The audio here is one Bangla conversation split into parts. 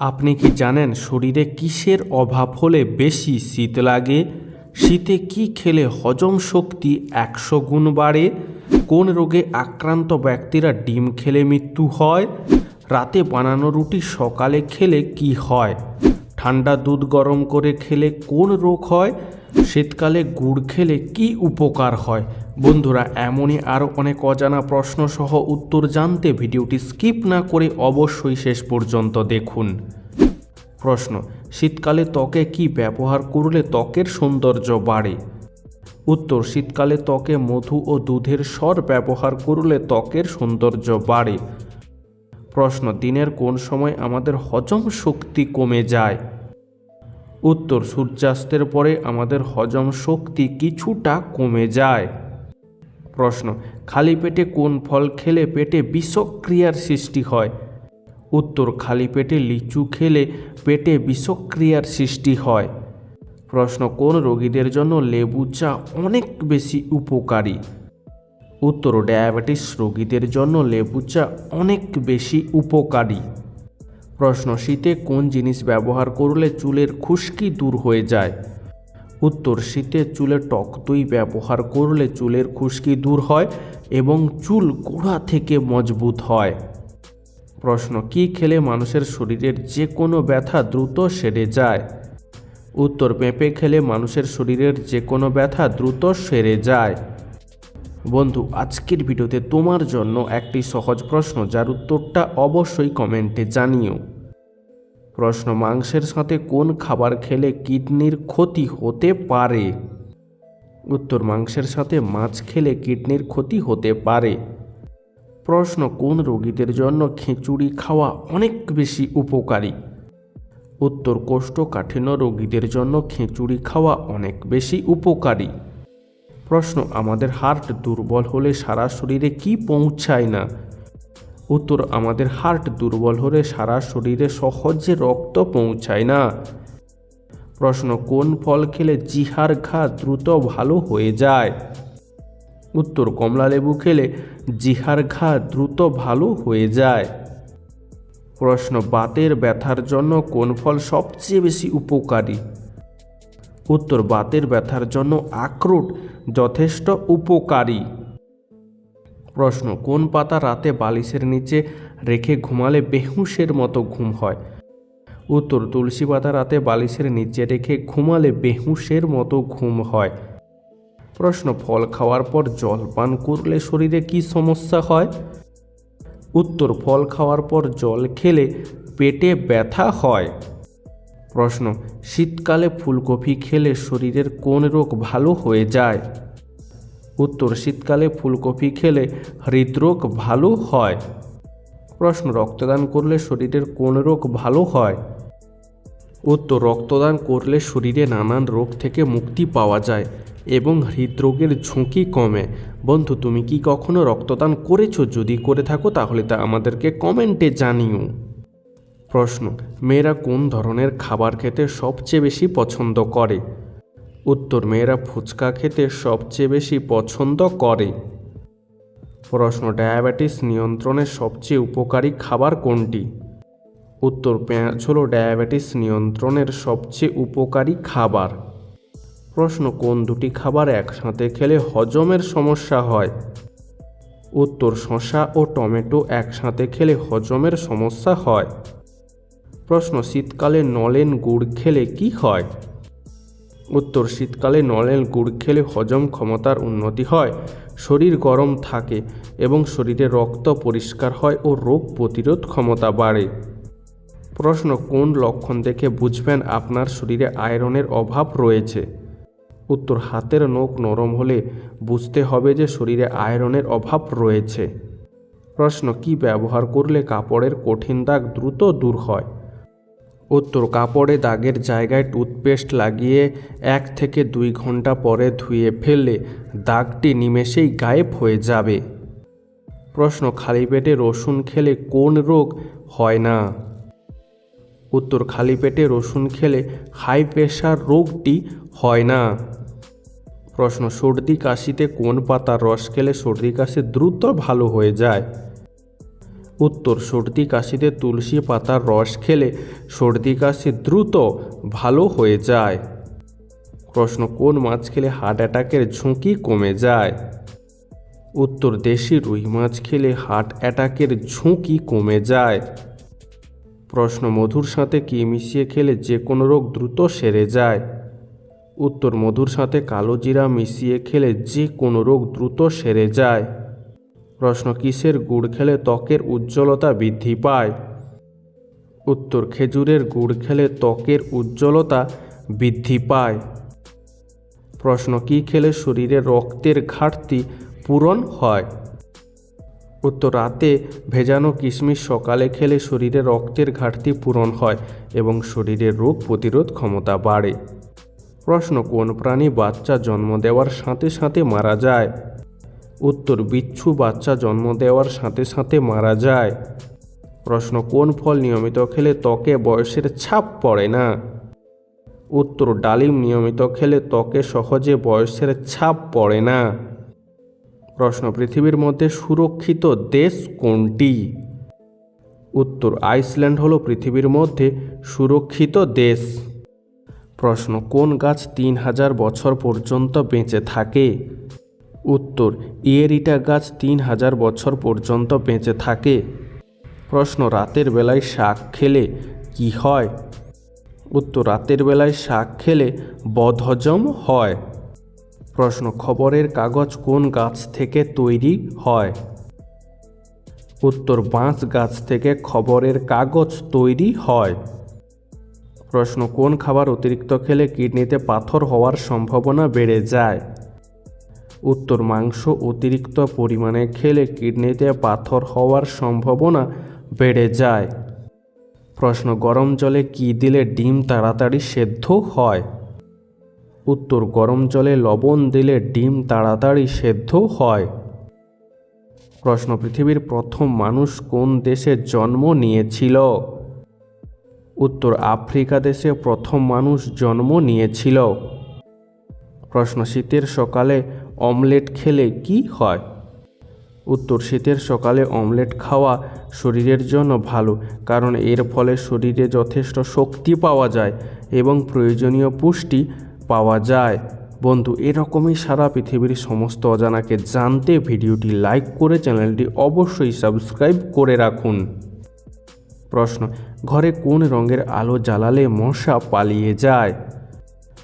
আপনি কি জানেন শরীরে কিসের অভাব হলে বেশি শীত লাগে? শীতে কি খেলে হজম শক্তি একশো গুণ বাড়ে? কোন রোগে আক্রান্ত ব্যক্তিরা ডিম খেলে মৃত্যু হয়? রাতে বানানো রুটি সকালে খেলে কি হয়? ঠান্ডা দুধ গরম করে খেলে কোন রোগ হয়? শীতকালে গুড় খেলে কি উপকার হয়? বন্ধুরা, এমনই আরও অনেক অজানা প্রশ্ন সহ উত্তর জানতে ভিডিওটি স্কিপ না করে অবশ্যই শেষ পর্যন্ত দেখুন। প্রশ্ন, শীতকালে ত্বকে কি ব্যবহার করলে ত্বকের সৌন্দর্য বাড়ে? উত্তর, শীতকালে ত্বকে মধু ও দুধের স্বর ব্যবহার করলে ত্বকের সৌন্দর্য বাড়ে। প্রশ্ন, দিনের কোন সময় আমাদের হজম শক্তি কমে যায়? উত্তর সূর্যাস্তের পরে আমাদের হজম শক্তি কিছুটা কমে যায়। প্রশ্ন, খালি পেটে কোন ফল খেলে পেটে বিষক্রিয়ার সৃষ্টি হয়? উত্তর, খালি পেটে লিচু খেলে পেটে বিষক্রিয়ার সৃষ্টি হয়। প্রশ্ন, কোন রোগীদের জন্য লেবু চা অনেক বেশি উপকারী? উত্তর, ডায়াবেটিস রোগীদের জন্য লেবু চা অনেক বেশি উপকারী। প্রশ্ন, শীতে কোন জিনিস ব্যবহার করলে চুলের খুশকি দূর হয়ে যায়? উত্তর, শীতে চুলে টক দই ব্যবহার করলে চুলের খুশকি দূর হয় এবং চুল গোড়া থেকে মজবুত হয়। প্রশ্ন, কি খেলে মানুষের শরীরের যে কোনো ব্যথা দ্রুত সেরে যায়? উত্তর, পেঁপে খেলে মানুষের শরীরের যে কোনো ব্যথা দ্রুত সেরে যায়। বন্ধু, আজকের ভিডিওতে তোমার জন্য একটি সহজ প্রশ্ন, যার উত্তরটা অবশ্যই কমেন্টে জানিও। প্রশ্ন, মাংসের সাথে কোন খাবার খেলে কিডনির ক্ষতি হতে পারে? উত্তর, মাংসের সাথে মাছ খেলে কিডনির ক্ষতি হতে পারে। প্রশ্ন, কোন রোগীদের জন্য খিচুড়ি খাওয়া অনেক বেশি উপকারী? উত্তর, কোষ্ঠকাঠিন্য রোগীদের জন্য খিচুড়ি খাওয়া অনেক বেশি উপকারী। প্রশ্ন, আমাদের হার্ট দুর্বল হলে সারা শরীরে কি পৌঁছায় না? উত্তর, আমাদের হার্ট দুর্বল হলে সারা শরীরে সহজে রক্ত পৌঁছায় না। প্রশ্ন, কোন ফল খেলে জিহার ঘা দ্রুত ভালো হয়ে যায়? উত্তর, কমলা লেবু খেলে জিহার ঘা দ্রুত ভালো হয়ে যায়। প্রশ্ন, বাতের ব্যথার জন্য কোন ফল সবচেয়ে বেশি উপকারী? উত্তর বাতের ব্যথার জন্য আখরোট যথেষ্ট উপকারী। প্রশ্ন, কোন পাতা রাতে বালিশের নিচে রেখে ঘুমালে বেহুশের মতো ঘুম হয়? উত্তর, তুলসী পাতা রাতে বালিশের নিচে রেখে ঘুমালে বেহুশের মতো ঘুম হয়। প্রশ্ন, ফল খাওয়ার পর জল পান করলে শরীরে কি সমস্যা হয়? উত্তর, ফল খাওয়ার পর জল খেলে পেটে ব্যথা হয়। প্রশ্ন, শীতকালে ফুলকপি খেলে শরীরের কোন রোগ ভালো হয়ে যায়? উত্তর, শীতকালে ফুলকপি খেলে হৃদরোগ ভালো হয়। প্রশ্ন, রক্তদান করলে শরীরের কোন রোগ ভালো হয়? উত্তর, রক্তদান করলে শরীরে নানান রোগ থেকে মুক্তি পাওয়া যায় এবং হৃদরোগের ঝুঁকি কমে। বন্ধু, তুমি কি কখনো রক্তদান করেছ? যদি করে থাকো তাহলে তা আমাদেরকে কমেন্টে জানিও। প্রশ্ন, মেয়েরা কোন ধরনের খাবার খেতে সবচেয়ে বেশি পছন্দ করে? উত্তর, মেয়েরা ফুচকা খেতে সবচেয়ে বেশি পছন্দ করে। প্রশ্ন, ডায়াবেটিস নিয়ন্ত্রণে সবচেয়ে উপকারী খাবার কোনটি? উত্তর, পেঁয়াজ হলো ডায়াবেটিস নিয়ন্ত্রণের সবচেয়ে উপকারী খাবার। প্রশ্ন, কোন দুটি খাবার একসাথে খেলে হজমের সমস্যা হয়? উত্তর, শসা ও টমেটো একসাথে খেলে হজমের সমস্যা হয়। প্রশ্ন, শীতকালে নলেন গুড় খেলে কি হয়? উত্তর, শীতকালে নলেন গুড় খেলে হজম ক্ষমতার উন্নতি হয়, শরীর গরম থাকে এবং শরীরে রক্ত পরিষ্কার হয় ও রোগ প্রতিরোধ ক্ষমতা বাড়ে। প্রশ্ন, কোন লক্ষণ দেখে বুঝবেন আপনার শরীরে আয়রনের অভাব রয়েছে? উত্তর, হাতের নখ নরম হলে বুঝতে হবে যে শরীরে আয়রনের অভাব রয়েছে। প্রশ্ন, কি ব্যবহার করলে কাপড়ের কঠিন দাগ দ্রুত দূর হয়? উত্তর, কাপড়ে দাগের জায়গায় টুথপেস্ট লাগিয়ে এক থেকে দুই ঘণ্টা পরে ধুয়ে ফেললে দাগটি নিমেষেই গায়েব হয়ে যাবে। প্রশ্ন, খালি পেটে রসুন খেলে কোন রোগ হয় না? উত্তর, খালি পেটে রসুন খেলে হাই প্রেশার রোগটি হয় না। প্রশ্ন, সর্দি কাশিতে কোন পাতার রস খেলে সর্দি কাশি দ্রুত ভালো হয়ে যায়? উত্তর, সর্দি কাশিতে তুলসী পাতার রস খেলে সর্দি কাশি দ্রুত ভালো হয়ে যায়। প্রশ্ন, কোন মাছ খেলে হার্ট অ্যাটাকের ঝুঁকি কমে যায়? উত্তর, দেশি রুই মাছ খেলে হার্ট অ্যাটাকের ঝুঁকি কমে যায়। প্রশ্ন, মধুর সাথে কি মিশিয়ে খেলে যে কোনো রোগ দ্রুত সেরে যায়? উত্তর, মধুর সাথে কালো জিরা মিশিয়ে খেলে যে কোনো রোগ দ্রুত সেরে যায়। প্রশ্ন, কিসের গুড় খেলে ত্বকের উজ্জ্বলতা বৃদ্ধি পায়? উত্তর, খেজুরের গুড় খেলে ত্বকের উজ্জ্বলতা বৃদ্ধি পায়। প্রশ্ন, কী খেলে শরীরে রক্তের ঘাটতি পূরণ হয়? উত্তর, রাতে ভেজানো কিশমিশ সকালে খেলে শরীরে রক্তের ঘাটতি পূরণ হয় এবং শরীরের রোগ প্রতিরোধ ক্ষমতা বাড়ে। প্রশ্ন, কোন প্রাণী বাচ্চা জন্ম দেওয়ার সাথে সাথে মারা যায়? উত্তর, বিচ্ছু বাচ্চা জন্ম দেওয়ার সাথে সাথে মারা যায়। প্রশ্ন, কোন ফল নিয়মিত খেলে ত্বকে বয়সের ছাপ পড়ে না? উত্তর, ডালিম নিয়মিত খেলে ত্বকে সহজে বয়সের ছাপ পড়ে না। প্রশ্ন, পৃথিবীর মধ্যে সুরক্ষিত দেশ কোনটি? উত্তর, আইসল্যান্ড হলো পৃথিবীর মধ্যে সুরক্ষিত দেশ। প্রশ্ন, কোন গাছ তিন হাজার বছর পর্যন্ত বেঁচে থাকে? উত্তর ইয়েরিটা গাছ তিন হাজার বছর পর্যন্ত বেঁচে থাকে। প্রশ্ন, রাতের বেলায় শাক খেলে কি হয়? উত্তর, রাতের বেলায় শাক খেলে বদহজম হয়। প্রশ্ন, খবরের কাগজ কোন গাছ থেকে তৈরি হয়? উত্তর, বাঁশ গাছ থেকে খবরের কাগজ তৈরি হয়। প্রশ্ন, কোন খাবার অতিরিক্ত খেলে কিডনিতে পাথর হওয়ার সম্ভাবনা বেড়ে যায়? উত্তর মাংস অতিরিক্ত পরিমাণে খেলে কিডনিতে পাথর হওয়ার সম্ভাবনা বেড়ে যায়। প্রশ্ন, গরম জলে কি দিলে ডিম তাড়াতাড়ি সেদ্ধ হয়? উত্তর, গরম জলে লবণ দিলে ডিম তাড়াতাড়ি সেদ্ধ হয়। প্রশ্ন, পৃথিবীর প্রথম মানুষ কোন দেশে জন্ম নিয়েছিল? উত্তর, আফ্রিকা দেশে প্রথম মানুষ জন্ম নিয়েছিল। প্রশ্ন, শীতের সকালে অমলেট খেলে কি হয়? উত্তর, শীতের সকালে অমলেট খাওয়া শরীরের জন্য ভালো, কারণ এর ফলে শরীরে যথেষ্ট শক্তি পাওয়া যায় এবং প্রয়োজনীয় পুষ্টি পাওয়া যায়। বন্ধু, এরকমই সারা পৃথিবীর সমস্ত অজানাকে জানতে ভিডিওটি লাইক করে চ্যানেলটি অবশ্যই সাবস্ক্রাইব করে রাখুন। প্রশ্ন, ঘরে কোন রঙের আলো জ্বালালে মশা পালিয়ে যায়?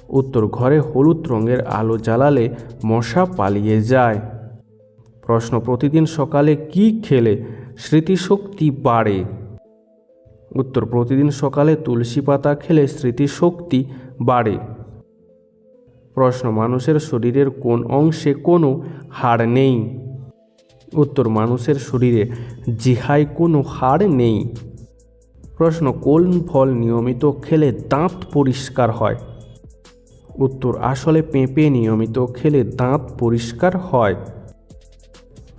উত্তর ঘরে হলুদ রঙের আলো জ্বালালে মশা পালিয়ে যায়। প্রশ্ন, প্রতিদিন সকালে কি খেলে স্মৃতিশক্তি বাড়ে? উত্তর, প্রতিদিন সকালে তুলসী পাতা খেলে স্মৃতিশক্তি বাড়ে। প্রশ্ন, মানুষের শরীরের কোন অংশে কোনো হাড় নেই? উত্তর, মানুষের শরীরে জিহায় কোনো হাড় নেই। প্রশ্ন, কোন ফল নিয়মিত খেলে দাঁত পরিষ্কার হয়? উত্তর, আসলে পেঁপে নিয়মিত খেলে দাঁত পরিষ্কার হয়।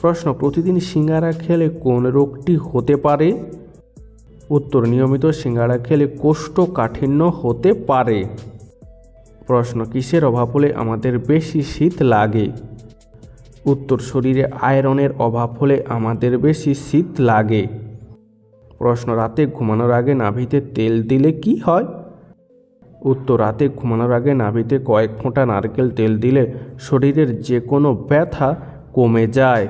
প্রশ্ন, প্রতিদিন সিঙ্গারা খেলে কোন রোগটি হতে পারে? উত্তর, নিয়মিত সিঙ্গারা খেলে কোষ্ঠকাঠিন্য হতে পারে। প্রশ্ন, কিসের অভাব হলে আমাদের বেশি শীত লাগে? উত্তর, শরীরে আয়রনের অভাব হলে আমাদের বেশি শীত লাগে। প্রশ্ন, রাতে ঘুমানোর আগে নাভিতে তেল দিলে কি হয়? উত্তর রাতে ঘুমানোর আগে নাভিতে কয়েক ফোঁটা নারকেল তেল দিলে শরীরের যে কোনো ব্যথা কমে যায়।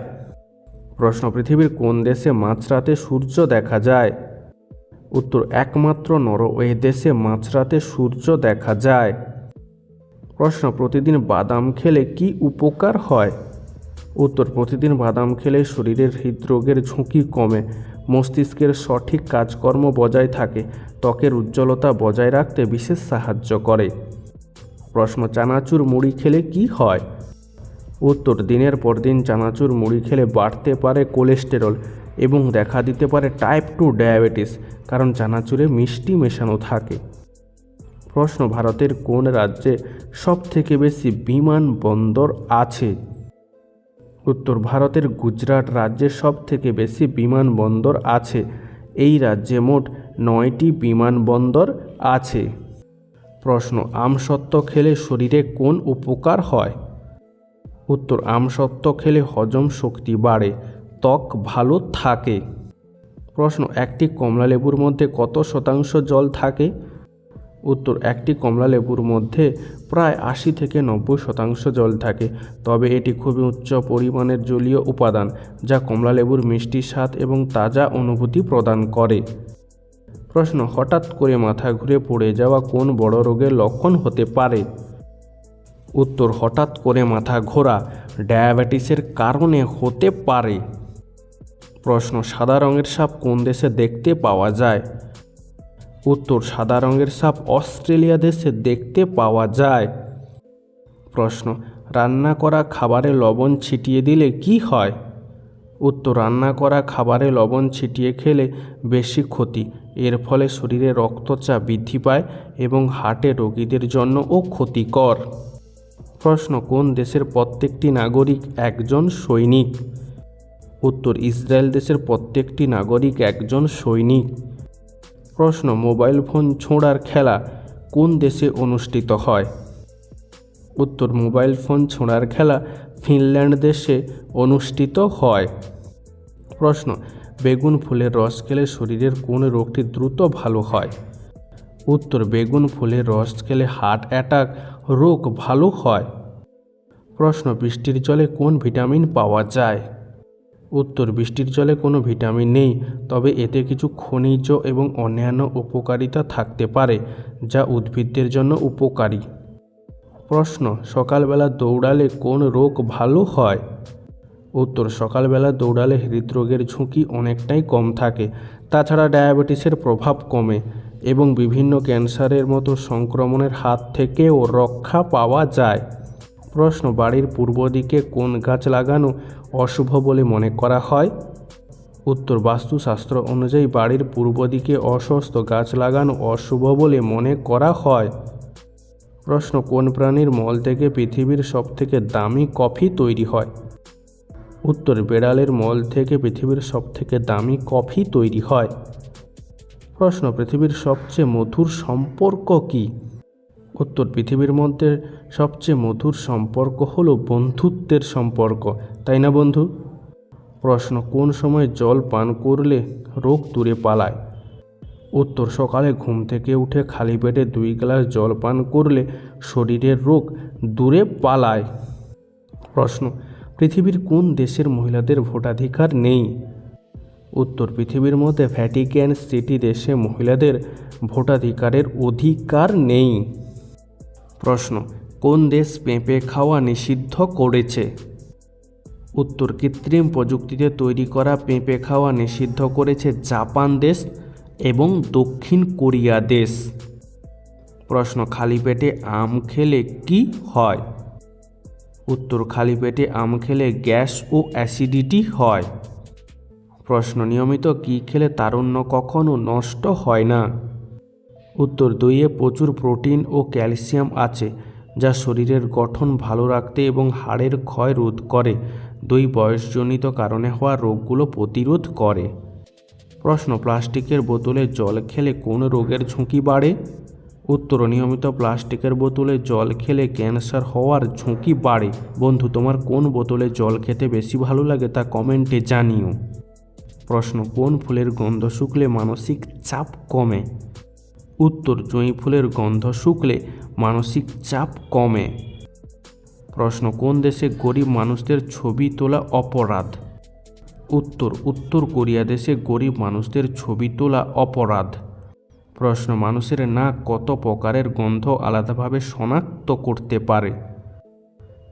প্রশ্ন, পৃথিবীর কোন দেশে মাঝরাতে সূর্য দেখা যায়? উত্তর, একমাত্র নরওয়ে দেশে মাঝরাতে সূর্য দেখা যায়। প্রশ্ন, প্রতিদিন বাদাম খেলে কি উপকার হয়? উত্তর, প্রতিদিন বাদাম খেলে শরীরের হৃদরোগের ঝুঁকি কমে। মস্তিষ্কের সঠিক কাজকর্ম বজায় থাকে, ত্বকের উজ্জ্বলতা বজায় রাখতে বিশেষ সাহায্য করে। প্রশ্ন, চানাচুর মুড়ি খেলে কি হয়? উত্তর, দিনের পর দিন চানাচুর মুড়ি খেলে বাড়তে পারে কোলেস্টেরল এবং দেখা দিতে পারে টাইপ টু ডায়াবেটিস, কারণ চানাচুরে মিষ্টি মেশানো থাকে। প্রশ্ন, ভারতের কোন রাজ্যে সব থেকে বেশি বিমানবন্দর আছে? উত্তর ভারতের গুজরাট রাজ্যে সব থেকে বেশি বিমানবন্দর আছে। এই রাজ্যে মোট নয়টি বিমানবন্দর আছে। প্রশ্ন, আমসত্ত্ব খেলে শরীরে কোন উপকার হয়? উত্তর, আমসত্ত্ব খেলে হজম শক্তি বাড়ে, ত্বক ভালো থাকে। প্রশ্ন, একটি কমলা লেবুর মধ্যে কত শতাংশ জল থাকে? উত্তর, একটি কমলা লেবুর মধ্যে প্রায় আশি থেকে নব্বই শতাংশ জল থাকে, তবে এটি খুবই উচ্চ পরিমাণের জলীয় উপাদান, যা কমলা লেবুর মিষ্টি স্বাদ এবং তাজা অনুভূতি প্রদান করে। প্রশ্ন, হঠাৎ করে মাথা ঘুরে পড়ে যাওয়া কোন বড় রোগের লক্ষণ হতে পারে? উত্তর, হঠাৎ করে মাথা ঘোরা ডায়াবেটিসের কারণে হতে পারে। প্রশ্ন, সাদা রঙের সাপ কোন দেশে দেখতে পাওয়া যায়? উত্তর সাদা রঙের সাপ অস্ট্রেলিয়া দেশে দেখতে পাওয়া যায়। প্রশ্ন, রান্না করা খাবারে লবণ ছিটিয়ে দিলে কি হয়? উত্তর, রান্না করা খাবারে লবণ ছিটিয়ে খেলে বেশি ক্ষতি। এর ফলে শরীরে রক্তচাপ বৃদ্ধি পায় এবং হার্টে রোগীদের জন্যও ক্ষতিকর। প্রশ্ন, কোন দেশের প্রত্যেকটি নাগরিক একজন সৈনিক? উত্তর, ইসরায়েল দেশের প্রত্যেকটি নাগরিক একজন সৈনিক। প্রশ্ন মোবাইল ফোন ছোঁড়ার খেলা কোন দেশে অনুষ্ঠিত হয়? উত্তর, মোবাইল ফোন ছোঁড়ার খেলা ফিনল্যান্ড দেশে অনুষ্ঠিত হয়। প্রশ্ন, বেগুন ফুলের রস খেলে শরীরের কোন রোগটি দ্রুত ভালো হয়? উত্তর, বেগুন ফুলের রস খেলে হার্ট অ্যাটাক, রোগ ভালো হয়। প্রশ্ন, বৃষ্টির জলে কোন ভিটামিন পাওয়া যায়? উত্তর, বৃষ্টির জলে কোনো ভিটামিন নেই, তবে এতে কিছু খনিজ এবং অন্যান্য উপকারিতা থাকতে পারে, যা উদ্ভিদদের জন্য উপকারী। প্রশ্ন, সকালবেলা দৌড়ালে কোন রোগ ভালো হয়? উত্তর, সকালবেলা দৌড়ালে হৃদরোগের ঝুঁকি অনেকটাই কম থাকে, তাছাড়া ডায়াবেটিসের প্রভাব কমে এবং বিভিন্ন ক্যান্সারের মতো সংক্রমণের হাত থেকেও রক্ষা পাওয়া যায়। প্রশ্ন, বাড়ির পূর্ব দিকে কোন গাছ লাগানো অশুভ বলে মনে করা হয়? উত্তর, বাস্তুশাস্ত্র অনুযায়ী বাড়ির পূর্ব দিকে অস্বস্ত গাছ লাগানো অশুভ বলে মনে করা হয়। প্রশ্ন, কোন প্রাণীর মল থেকে পৃথিবীর সবথেকে দামি কফি তৈরি হয়? উত্তর, বেড়ালের মল থেকে পৃথিবীর সবথেকে দামি কফি তৈরি হয়। প্রশ্ন, পৃথিবীর সবচেয়ে মধুর সম্পর্ক কী? উত্তর পৃথিবীর মধ্যে সবচেয়ে মধুর সম্পর্ক হলো বন্ধুত্বের সম্পর্ক, তাই না বন্ধু? প্রশ্ন, কোন সময় জল পান করলে রোগ দূরে পালায়? উত্তর, সকালে ঘুম থেকে উঠে খালি পেটে দুই গ্লাস জল পান করলে শরীরের রোগ দূরে পালায়। প্রশ্ন, পৃথিবীর কোন দেশের মহিলাদের ভোটাধিকার নেই? উত্তর, পৃথিবীর মধ্যে ভ্যাটিক্যান সিটি দেশে মহিলাদের ভোটাধিকারের অধিকার নেই। প্রশ্ন, কোন দেশ পেঁপে খাওয়া নিষিদ্ধ করেছে? উত্তর, কৃত্রিম প্রযুক্তিতে তৈরি করা পেঁপে খাওয়া নিষিদ্ধ করেছে জাপান দেশ এবং দক্ষিণ কোরিয়া দেশ। প্রশ্ন, খালি পেটে আম খেলে কি হয়? উত্তর, খালি পেটে আম খেলে গ্যাস ও অ্যাসিডিটি হয়। প্রশ্ন, নিয়মিত কি খেলে তারুণ্য কখনো নষ্ট হয় না? উত্তর দইয়ে প্রচুর প্রোটিন ও ক্যালসিয়াম আছে, যা শরীরের গঠন ভালো রাখতে এবং হাড়ের ক্ষয় রোধ করে, দই বয়সজনিত কারণে হওয়া রোগগুলো প্রতিরোধ করে। প্রশ্ন, প্লাস্টিকের বোতলে জল খেলে কোন রোগের ঝুঁকি বাড়ে? উত্তর, নিয়মিত প্লাস্টিকের বোতলে জল খেলে ক্যান্সার হওয়ার ঝুঁকি বাড়ে। বন্ধু, তোমার কোন বোতলে জল খেতে বেশি ভালো লাগে তা কমেন্টে জানিও। প্রশ্ন, কোন ফুলের গন্ধ শুকলে মানসিক চাপ কমে? উত্তর জুঁই ফুলের গন্ধ শুকলে মানসিক চাপ কমে। প্রশ্ন, কোন দেশে গরিব মানুষদের ছবি তোলা অপরাধ? উত্তর উত্তর কোরিয়া দেশে গরিব মানুষদের ছবি তোলা অপরাধ। প্রশ্ন, মানুষের নাক কত প্রকারের গন্ধ আলাদাভাবে শনাক্ত করতে পারে?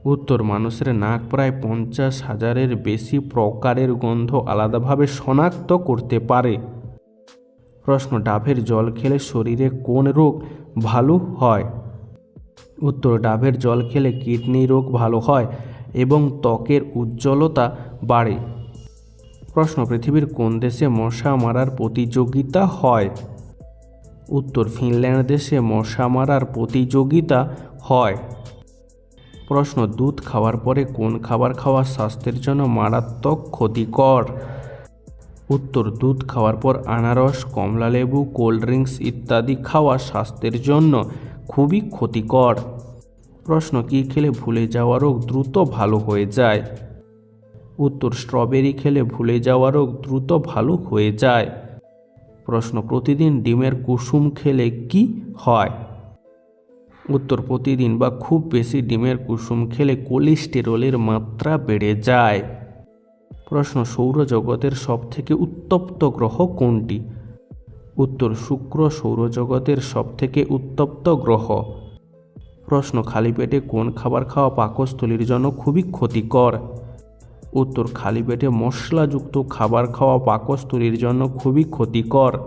উত্তর, মানুষের নাক প্রায় পঞ্চাশ হাজারের বেশি প্রকারের গন্ধ আলাদাভাবে শনাক্ত করতে পারে। প্রশ্ন ডাবের জল খেলে শরীরে কোন রোগ ভালো হয়? উত্তর ডাবের জল খেলে কিডনি রোগ ভালো হয় এবং ত্বকের উজ্জ্বলতা বাড়ে। প্রশ্ন, পৃথিবীর কোন দেশে মশা মারার প্রতিযোগিতা হয়? উত্তর, ফিনল্যান্ড দেশে মশা মারার প্রতিযোগিতা হয়। প্রশ্ন, দুধ খাওয়ার পরে কোন খাবার খাওয়া স্বাস্থ্যের জন্য মারাত্মক ক্ষতিকর? উত্তর, দুধ খাওয়ার পর আনারস কমলালেবু কোল্ড ড্রিঙ্কস ইত্যাদি খাওয়া স্বাস্থ্যের জন্য খুবই ক্ষতিকর। প্রশ্ন, কী খেলে ভুলে যাওয়া রোগ দ্রুত ভালো হয়ে যায়? উত্তর, স্ট্রবেরি খেলে ভুলে যাওয়া রোগ দ্রুত ভালো হয়ে যায়। প্রশ্ন, প্রতিদিন ডিমের কুসুম খেলে কি হয়? উত্তর, প্রতিদিন বা খুব বেশি ডিমের কুসুম খেলে কোলেস্টেরলের মাত্রা বেড়ে যায়। প্রশ্ন, সৌরজগতের সবথেকে উত্তপ্ত গ্রহ কোনটি? উত্তর, শুক্র সৌরজগতের সবথেকে উত্তপ্ত গ্রহ। প্রশ্ন, খালি পেটে কোন খাবার খাওয়া পাকস্থলীর জন্য খুবই ক্ষতিকর? উত্তর, খালি পেটে মশলাযুক্ত খাবার খাওয়া পাকস্থলীর জন্য খুবই ক্ষতিকর।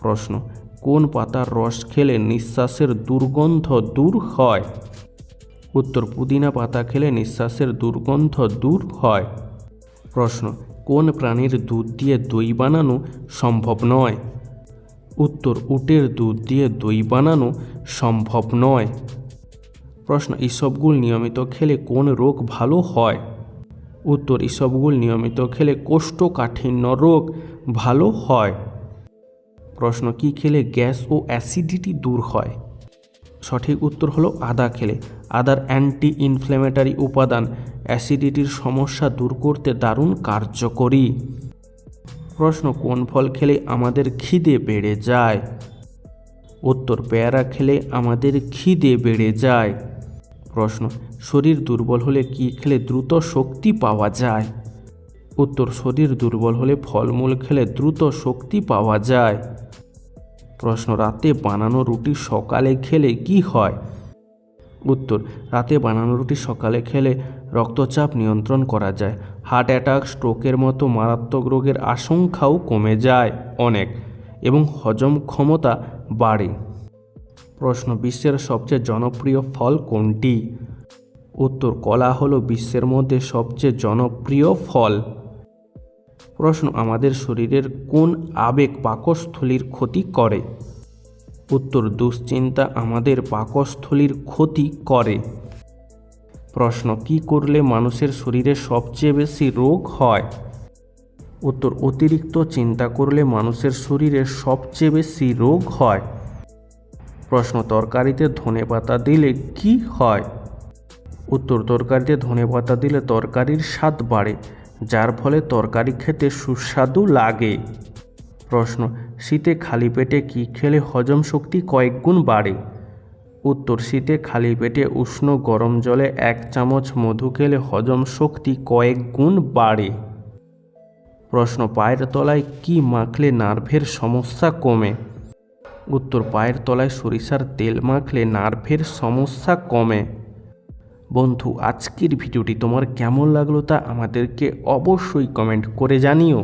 প্রশ্ন, কোন পাতার রস খেলে নিঃশ্বাসের দুর্গন্ধ দূর হয়? উত্তর, পুদিনা পাতা খেলে নিঃশ্বাসের দুর্গন্ধ দূর হয়। প্রশ্ন, কোন প্রাণীর দুধ দিয়ে দই বানানো সম্ভব নয়? উত্তর, উটের দুধ দিয়ে দই বানানো সম্ভব নয়। প্রশ্ন, ইসবগুল নিয়মিত খেলে কোন রোগ ভালো হয়? উত্তর, ইসবগুল নিয়মিত খেলে কোষ্ঠকাঠিন্য রোগ ভালো হয়। প্রশ্ন, কি খেলে গ্যাস ও অ্যাসিডিটি দূর হয়? সঠিক উত্তর হলো আদা খেলে। আদার অ্যান্টি ইনফ্ল্যামেটারি উপাদান অ্যাসিডিটির সমস্যা দূর করতে দারুণ কার্যকরী। প্রশ্ন, কোন ফল খেলে আমাদের খিদে বেড়ে যায়? উত্তর, পেয়ারা খেলে আমাদের খিদে বেড়ে যায়। প্রশ্ন, শরীর দুর্বল হলে কি খেলে দ্রুত শক্তি পাওয়া যায়? উত্তর, শরীর দুর্বল হলে ফলমূল খেলে দ্রুত শক্তি পাওয়া যায়। প্রশ্ন, রাতে বানানো রুটি সকালে খেলে কি হয়? উত্তর, রাতে বানানো রুটি সকালে খেলে রক্তচাপ নিয়ন্ত্রণ করা যায়। হার্ট অ্যাটাক, স্ট্রোকের মতো মারাত্মক রোগের আশঙ্কাও কমে যায় অনেক এবং হজম ক্ষমতা বাড়ে। প্রশ্ন, বিশ্বের সবচেয়ে জনপ্রিয় ফল কোনটি? উত্তর, কলা হলো বিশ্বের মধ্যে সবচেয়ে জনপ্রিয় ফল। প্রশ্ন, আমাদের শরীরের কোন আবেগ পাকস্থলীর ক্ষতি করে? উত্তর, দুশ্চিন্তা আমাদের পাকস্থলীর ক্ষতি করে। প্রশ্ন, কি করলে মানুষের শরীরে সবচেয়ে বেশি রোগ হয়? উত্তর, অতিরিক্ত চিন্তা করলে মানুষের শরীরে সবচেয়ে বেশি রোগ হয়। প্রশ্ন, তরকারিতে ধনে পাতা দিলে কি হয়? উত্তর, তরকারিতে ধনে পাতা দিলে তরকারির স্বাদ বাড়ে, যার ফলে তরকারি খেতে সুস্বাদু লাগে। প্রশ্ন, শীতে খালি পেটে কি খেলে হজম শক্তি কয়েক গুণ বাড়ে? উত্তর শীতে খালি পেটে উষ্ণ গরম জলে এক চামচ মধু খেলে হজম শক্তি কয়েক গুণ বাড়ে। প্রশ্ন, পায়ের তলায় কি মাখলে নার্ভের সমস্যা কমে? উত্তর, পায়ের তলায় সরিষার তেল মাখলে নার্ভের সমস্যা কমে। বন্ধু, আজকের ভিডিওটি তোমার কেমন লাগল তা আমাদেরকে অবশ্যই কমেন্ট করে জানিও।